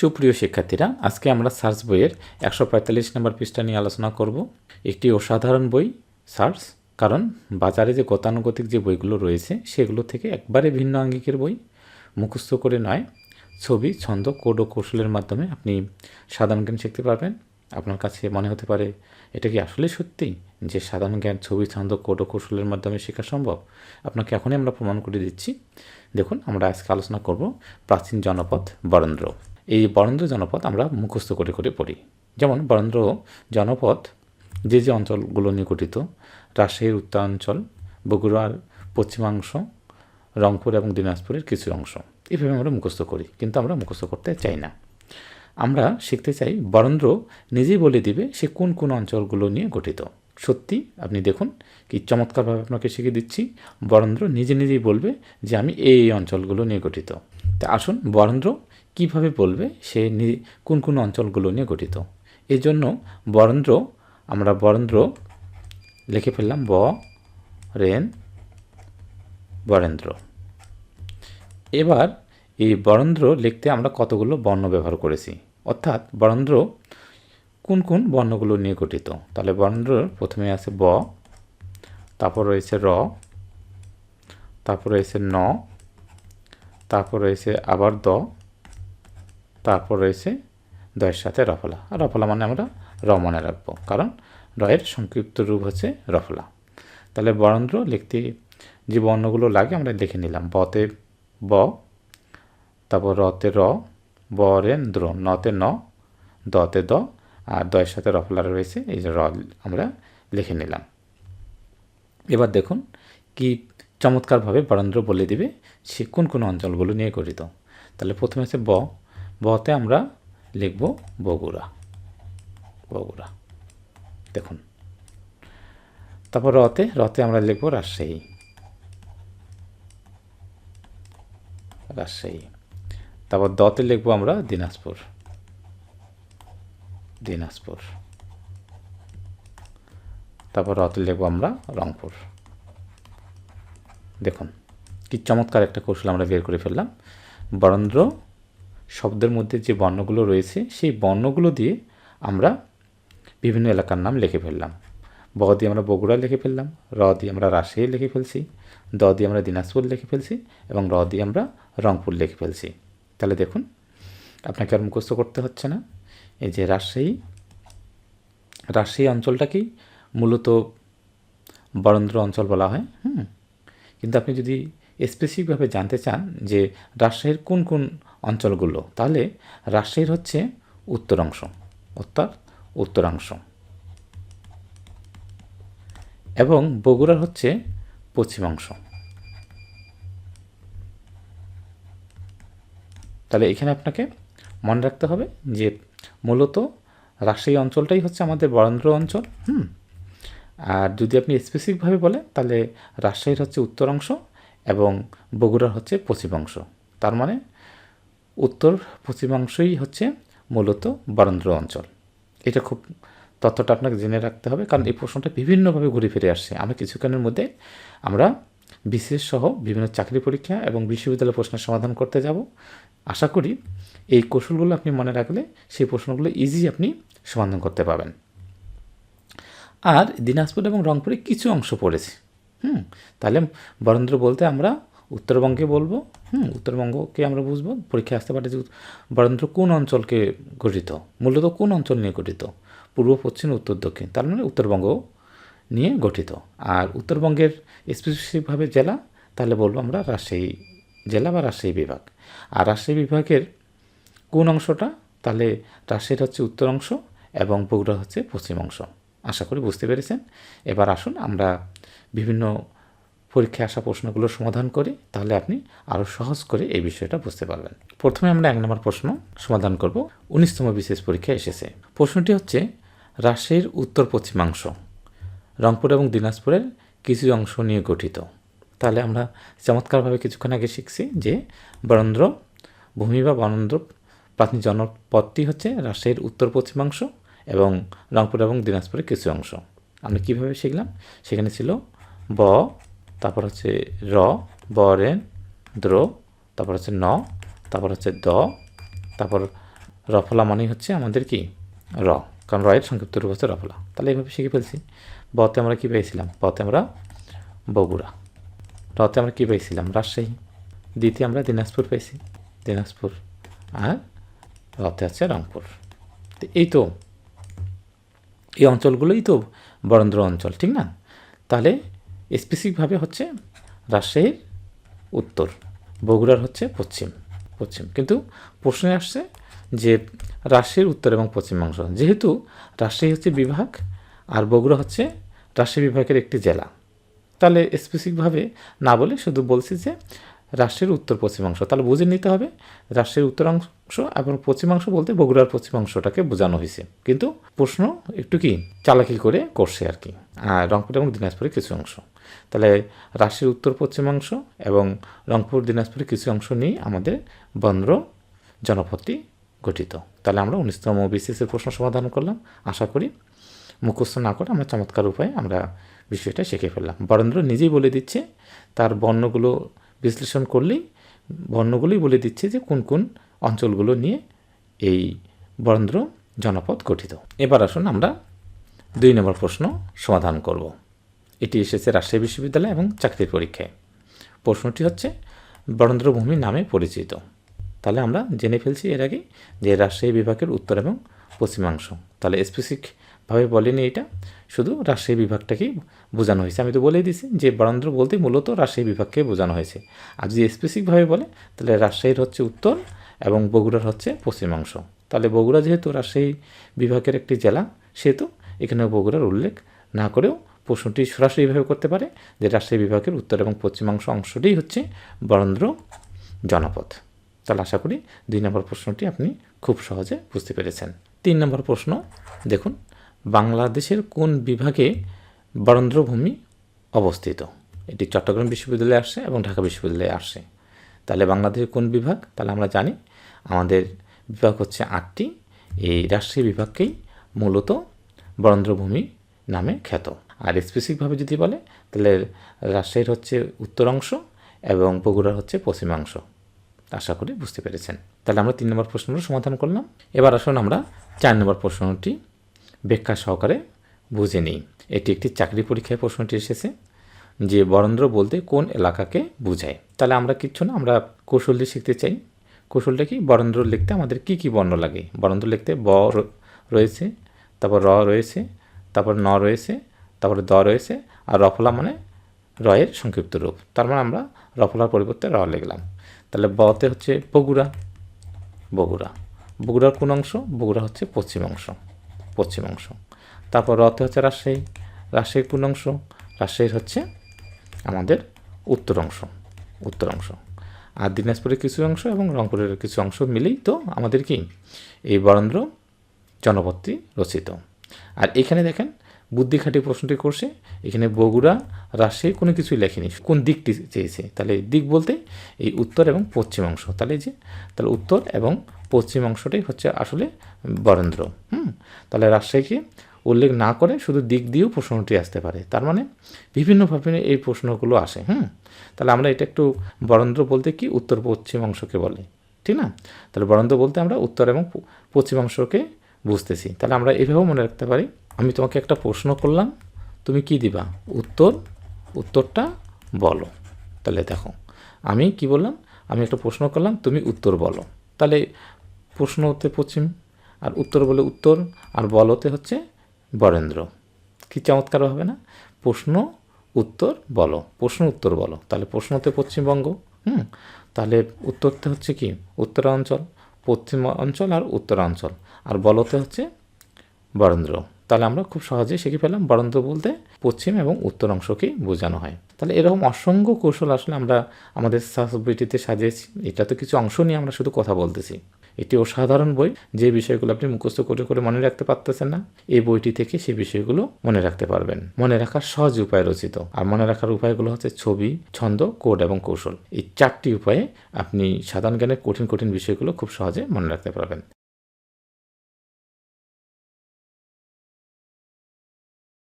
সুপ্রিয় শিক্ষার্থীরা, আজকে আমরা সার্চ বইয়ের একশো পঁয়তাল্লিশ নম্বর পৃষ্ঠা নিয়ে আলোচনা করব। একটি অসাধারণ বই, সার্চ, কারণ বাজারে যে গতানুগতিক যে বইগুলো রয়েছে, সেগুলো থেকে একবারে ভিন্ন আঙ্গিকের বই। মুখস্থ করে নয়, ছবি, ছন্দ, কোড ও কৌশলের মাধ্যমে আপনি সাধারণ জ্ঞান শিখতে পারবেন। আপনার কাছে মনে হতে পারে, এটা কি আসলে সত্যি যে সাধারণ জ্ঞান, ছবি, ছন্দ, কোড ও কৌশলের মাধ্যমে শেখা সম্ভব? আপনাকে এখনই আমরা প্রমাণ করে দিচ্ছি। দেখুন, আমরা আজকে আলোচনা করব প্রাচীন জনপদ বরেন্দ্র। এই বরেন্দ্র জনপদ আমরা মুখস্থ করে করে পড়ি। যেমন বরেন্দ্র জনপদ, যে যে অঞ্চলগুলো নিয়ে গঠিত, রাজশাহীর উত্তরাঞ্চল, বগুড়ার পশ্চিমাংশ, রংপুর এবং দিনাজপুরের কিছু অংশ। এভাবে আমরা মুখস্থ করি, কিন্তু আমরা মুখস্থ করতে চাই না। আমরা শিখতে চাই বরেন্দ্র নিজেই বলে দিবে সে কোন কোন অঞ্চলগুলো নিয়ে গঠিত। সত্যি আপনি দেখুন কি চমৎকারভাবে আপনাকে শিখিয়ে দিচ্ছি, বরেন্দ্র নিজে নিজেই বলবে যে আমি এই অঞ্চলগুলো নিয়ে গঠিত। তা আসুন বরেন্দ্র কীভাবে বলবে? সে কোন কোন অঞ্চলগুলো নিয়ে গঠিত? এই জন্য বরেন্দ্র, আমরা বরেন্দ্র লিখে ফেললাম ব, রেন, বরেন্দ্র। এবার এই বরেন্দ্র লিখতে আমরা কতগুলো বর্ণ ব্যবহার করেছি? অর্থাৎ বরেন্দ্র কোন কোন বর্ণগুলো নিয়ে গঠিত? তাহলে বরেন্দ্র প্রথমে আছে ব, তারপর রয়েছে র, তারপর রয়েছে ন, তারপর রয়েছে আবার দ তারপর রয়েছে দয়ের সাথে রফলা। রফলা মানে আমরা র মনে রাখব, কারণ রয়ের সংক্ষিপ্ত রূপ হচ্ছে রফলা। তাহলে বরেন্দ্র লিখতে যে বর্ণগুলো লাগে আমরা লিখে নিলাম। বতে ব, তারপর রতে র, বরেন্দ্র, নতে ন, দতে দ, আর দয়ের সাথে রফলা রয়েছে, এই যে র আমরা লিখে নিলাম। এবার দেখুন কি চমৎকারভাবে বরেন্দ্র বলে দিবে সে কোন কোন অঞ্চলগুলো নিয়ে গঠিত। তাহলে প্রথমে আছে ব বতে আমরা লিখব বগুড়া। বগুড়া। দেখুন। তারপর রতে রতে আমরা লিখব রাজশাহী। রাজশাহী। তারপর দতে লিখব আমরা দিনাজপুর। দিনাজপুর। তারপর রতে লিখব আমরা রংপুর। দেখুন, কি চমৎকার একটা কৌশল আমরা বের করে ফেললাম। বরেন্দ্র শব্দের মধ্যে যে বর্ণগুলো রয়েছে, সেই বর্ণগুলো দিয়ে আমরা বিভিন্ন এলাকার নাম লিখে ফেললাম। ব দিয়ে আমরা বগুড়া লিখে ফেললাম, র দিয়ে আমরা রাজশাহী লিখে ফেলছি, দ দিয়ে আমরা দিনাজপুর লিখে ফেলছি এবং র দিয়ে আমরা রংপুর লিখে ফেলছি। তাহলে দেখুন, আপনাকে আর মুখস্থ করতে হচ্ছে না। এই যে রাজশাহী রাজশাহী অঞ্চলটাকেই মূলত বরেন্দ্র অঞ্চল বলা হয়? হুম। কিন্তু আপনি যদি স্পেসিফিকভাবে জানতে চান যে রাজশাহীর কোন কোন অঞ্চলগুলো। তাহলে রাজশাহীর হচ্ছে উত্তরাংশ, অর্থাৎ উত্তরাংশ। এবং বগুড়ার হচ্ছে পশ্চিমাংশ। তাহলে এখানে আপনাকে মনে রাখতে হবে যে মূলত রাজশাহী অঞ্চলটাই হচ্ছে আমাদের বরেন্দ্র অঞ্চল, হুম? আর যদি আপনি স্পেসিফিকভাবে বলেন, তাহলে রাজশাহীর হচ্ছে উত্তরাংশ এবং বগুড়ার হচ্ছে পশ্চিমাংশ। তার মানে উত্তর পশ্চিমাংশই হচ্ছে মূলত বরেন্দ্র অঞ্চল। এটা খুব তথ্যটা আপনাকে জেনে রাখতে হবে, কারণ এই প্রশ্নটা বিভিন্নভাবে ঘুরে ফিরে আসছে। আমরা কিছুক্ষণের মধ্যে আমরা বিশেষ সহ বিভিন্ন চাকরি পরীক্ষা এবং বিশ্ববিদ্যালয় প্রশ্নের সমাধান করতে যাব। আশা করি এই কৌশলগুলো আপনি মনে রাখলে সেই প্রশ্নগুলো ইজি আপনি সমাধান করতে পারবেন। আর দিনাজপুর এবং রংপুরে কিছু অংশ পড়েছে। হুম, তাহলে বরেন্দ্র বলতে আমরা উত্তরবঙ্গে বলব, হুম, উত্তরবঙ্গকে আমরা বুঝব, পরীক্ষায় আসতে পারে যে বরেন্দ্র কোন অঞ্চলকে গঠিত? মূলত কোন অঞ্চল নিয়ে গঠিত? পূর্ব, পশ্চিম, উত্তর, দক্ষিণ, তার মানে উত্তরবঙ্গ নিয়ে গঠিত। আর উত্তরবঙ্গের স্পেসিফিকভাবে জেলা, তাহলে বলব আমরা রাজশাহী জেলা বা রাজশাহী বিভাগ। আর রাজশাহী বিভাগের কোন অংশটা? তাহলে রাজশাহীর হচ্ছে উত্তর অংশ এবং বগুড়া হচ্ছে পশ্চিম অংশ। আশা করি বুঝতে পেরেছেন। এবার আসুন আমরা বিভিন্ন পরীক্ষায় আসা প্রশ্নগুলোর সমাধান করি, তাহলে আপনি আরও সহজ করে এই বিষয়টা বুঝতে পারবেন। প্রথমে আমরা এক নম্বর প্রশ্ন সমাধান করব। উনিশতম বিশেষ পরীক্ষায় এসেছে। প্রশ্নটি হচ্ছে রাজশাহীর উত্তর পশ্চিমাংশ, রংপুর এবং দিনাজপুরের কিছু অংশ নিয়ে গঠিত। তাহলে আমরা চমৎকারভাবে কিছুক্ষণ আগে শিখছি যে বরেন্দ্র ভূমি বা বরেন্দ্র প্রাথমিক জনপদটি হচ্ছে রাজশাহীর উত্তর পশ্চিমাংশ এবং রংপুর এবং দিনাজপুরের কিছু অংশ। আমরা কীভাবে শিখলাম? সেখানে ছিল ব তারপর হচ্ছে র, বরেন, দ্র, তারপর হচ্ছে ন, তারপর হচ্ছে দ, তারপর রফলা মানেই হচ্ছে আমাদের কি? র, কারণ রয়ের সংক্ষিপ্ত রূপ হচ্ছে রফলা। তাহলে এইভাবে শিখে ফেলছি। বতে আমরা কী পেয়েছিলাম? বতে আমরা বগুড়া। রতে আমরা কী পেয়েছিলাম? রাজশাহী। দ্বিতীয় আমরা দিনাজপুর পেয়েছি। দিনাজপুর আর রতে আছে রংপুর। তো এই তো, এই অঞ্চলগুলোই তো বরেন্দ্র অঞ্চল, ঠিক না? তাহলে স্পেসিফিকভাবে হচ্ছে রাজশাহীর উত্তর, বগুড়ার হচ্ছে পশ্চিম পশ্চিম। কিন্তু প্রশ্নে আসছে যে রাজশাহীর উত্তর এবং পশ্চিমাংশ যেহেতু রাজশাহী হচ্ছে বিভাগ আর বগুড়া হচ্ছে রাজশাহী বিভাগের একটি জেলা, তাহলে স্পেসিফিকভাবে না বলে শুধু বলছি যে রাষ্ট্রের উত্তর পশ্চিমাংশ। তাহলে বুঝে নিতে হবে রাষ্ট্রের উত্তরাংশ এবং পশ্চিমাংশ বলতে বগুড়ার পশ্চিমাংশটাকে বোঝানো হয়েছে। কিন্তু প্রশ্ন একটু কি? চালাকি করে করছে আর কি। আর রংপুর এবং দিনাজপুরের কিছু অংশ। তাহলে রাষ্ট্রের উত্তর পশ্চিমাংশ এবং রংপুর, দিনাজপুরের কিছু অংশ নিয়ে আমাদের বন্দ্র জনপদটি গঠিত। তাহলে আমরা উনিশতম বিসিএসের প্রশ্ন সমাধান করলাম। আশা করি মুখস্থ না করে আমরা চমৎকার উপায়ে আমরা বিষয়টা শিখে ফেললাম। বরেন্দ্র নিজেই বলে দিচ্ছে, তার বর্ণগুলো বিশ্লেষণ করলেই, বর্ণগুলোই বলে দিচ্ছে যে কোন কোন অঞ্চলগুলো নিয়ে এই বরেন্দ্র জনপদ গঠিত। এবার আসুন আমরা দুই নম্বর প্রশ্ন সমাধান করব। এটি এসেছে রাজশাহী বিশ্ববিদ্যালয় এবং চাকরির পরীক্ষায়। প্রশ্নটি হচ্ছে, বরেন্দ্রভূমি নামে পরিচিত। তাহলে আমরা জেনে ফেলছি এর আগে যে রাজশাহী বিভাগের উত্তর এবং পশ্চিমাংশ। তাহলে স্পেসিফিকভাবে বলেনি এটা। শুধু রাজশাহী বিভাগটাকেই বোঝানো হয়েছে। আমি তো বলেই দিছি যে বরেন্দ্র বলতে মূলত রাজশাহী বিভাগকে বোঝানো হয়েছে। আর যদি স্পেসিফিকভাবে বলে, তাহলে রাজশাহীর হচ্ছে উত্তর এবং বগুড়ার হচ্ছে পশ্চিমাংশ। তাহলে বগুড়া যেহেতু রাজশাহী বিভাগের একটি জেলা, সেহেতু এখানে বগুড়ার উল্লেখ না করেও প্রশ্নটি সরাসরিভাবে করতে পারে যে রাজশাহী বিভাগের উত্তর এবং পশ্চিমাংশ অংশটিই হচ্ছে বরেন্দ্র জনপদ। তাহলে আশা করি দুই নম্বর প্রশ্নটি আপনি খুব সহজে বুঝতে পেরেছেন। তিন নম্বর প্রশ্ন, দেখুন বাংলাদেশের কোন বিভাগে বরেন্দ্রভূমি অবস্থিত? এটি চট্টগ্রাম বিশ্ববিদ্যালয়ে আসে এবং ঢাকা বিশ্ববিদ্যালয়ে আসে তাহলে বাংলাদেশের কোন বিভাগ? তাহলে আমরা জানি আমাদের বিভাগ হচ্ছে আটটি। এই রাজশাহী বিভাগকেই মূলত বরেন্দ্রভূমি নামে খ্যাত। আর স্পেসিফিকভাবে যদি বলে, তাহলে রাজশাহীর হচ্ছে উত্তরাংশ এবং বগুড়ার হচ্ছে পশ্চিমাংশ। আশা করি বুঝতে পেরেছেন। তাহলে আমরা তিন নম্বর প্রশ্নটি সমাধান করলাম। এবার আসুন আমরা চার নম্বর প্রশ্নটি ব্যাখ্যা সহকারে বুঝে নিই। এটি একটি চাকরি পরীক্ষায় প্রশ্নটি এসেছে যে বরেন্দ্র বলতে কোন এলাকাকে বোঝায়? তাহলে আমরা কিচ্ছু না, আমরা কৌশল দিয়ে শিখতে চাই। কৌশলটা কি? বরেন্দ্র লিখতে আমাদের কি কি বর্ণ লাগে? বরেন্দ্র লিখতে ব রয়েছে, তারপর র রয়েছে, তারপর ন রয়েছে, তারপর দ রয়েছে, আর রফলা মানে রয়ের সংক্ষিপ্ত রূপ। তার মানে আমরা রফলার পরিবর্তে র লিখলাম। তাহলে বতে হচ্ছে বগুড়া বগুড়া। বগুড়ার কোন অংশ? বগুড়া হচ্ছে পশ্চিম অংশ। পশ্চিম অংশ তারপর রতে হচ্ছে রাজশাহী, রাজশাহীর অংশ রাজশাহীর হচ্ছে আমাদের উত্তর অংশ উত্তর অংশ আর দিনাজপুরের কিছু অংশ এবং রংপুরের কিছু অংশ মিলেই তো আমাদের কি? এই বরেন্দ্র জনপদটি রচিত। আর এখানে দেখেন বুদ্ধি খাটি প্রশ্নটি করছে, এখানে বগুড়া, রাজশাহী কোনো কিছুই লেখেনি। কোন দিকটি চেয়েছে? তাহলে দিক বলতে এই উত্তর এবং পশ্চিম অংশ তাহলে যে, তাহলে উত্তর এবং পশ্চিম অংশটাই হচ্ছে আসলে বরেন্দ্র, হুম? তাহলে রাজশাহীকে উল্লেখ না করে শুধু দিক দিয়েও প্রশ্নটি আসতে পারে। তার মানে বিভিন্নভাবে এই প্রশ্নগুলো আসে, হুম? তাহলে আমরা এটা একটু বরেন্দ্র বলতে কি, উত্তর পশ্চিম অংশকে বলে, ঠিক না? তাহলে বরেন্দ্র বলতে আমরা উত্তর এবং প- পশ্চিমাংশকে বুঝতেছি। তাহলে আমরা এভাবেও মনে রাখতে পারি, আমি তোমাকে একটা প্রশ্ন করলাম, তুমি কি দিবা? উত্তর, উত্তরটা বলো। তাহলে দেখো, আমি কি বললাম? আমি একটা প্রশ্ন করলাম, তুমি উত্তর বলো। তাহলে প্রশ্ন হতে পশ্চিম, আর উত্তর বলে উত্তর, আর বলতে হচ্ছে বরেন্দ্র। কি চমৎকার হবে না? প্রশ্ন, উত্তর, বলো। প্রশ্ন, উত্তর, বলো। তাহলে প্রশ্ন প্রশ্নতে পশ্চিমবঙ্গ, হুম? তাহলে উত্তরতে হচ্ছে কি? উত্তরাঞ্চল পশ্চিম অঞ্চল আর উত্তরাঞ্চল। আর বলতে হচ্ছে বরেন্দ্র। তাহলে আমরা খুব সহজেই শিখে ফেলাম বরেন্দ্র বলতে পশ্চিম এবং উত্তর অংশকেই বোঝানো হয়। তাহলে এরকম অসংখ্য কৌশল আসলে আমরা আমাদের বইটিতে সাজিয়েছি। এটা তো কিছু অংশ নিয়ে আমরা শুধু কথা বলতেছি। এটি অসাধারণ বই যে বিষয়গুলো আপনি মুখস্থ করে করে মনে রাখতে পারতেছেন না, এই বইটি থেকে সেই বিষয়গুলো মনে রাখতে পারবেন। মনে রাখার সহজ উপায় রচিত। আর মনে রাখার উপায়গুলো হচ্ছে ছবি, ছন্দ, কোড এবং কৌশল। এই চারটি উপায়ে আপনি সাধারণ জ্ঞানের কঠিন কঠিন বিষয়গুলো খুব সহজে মনে রাখতে পারবেন।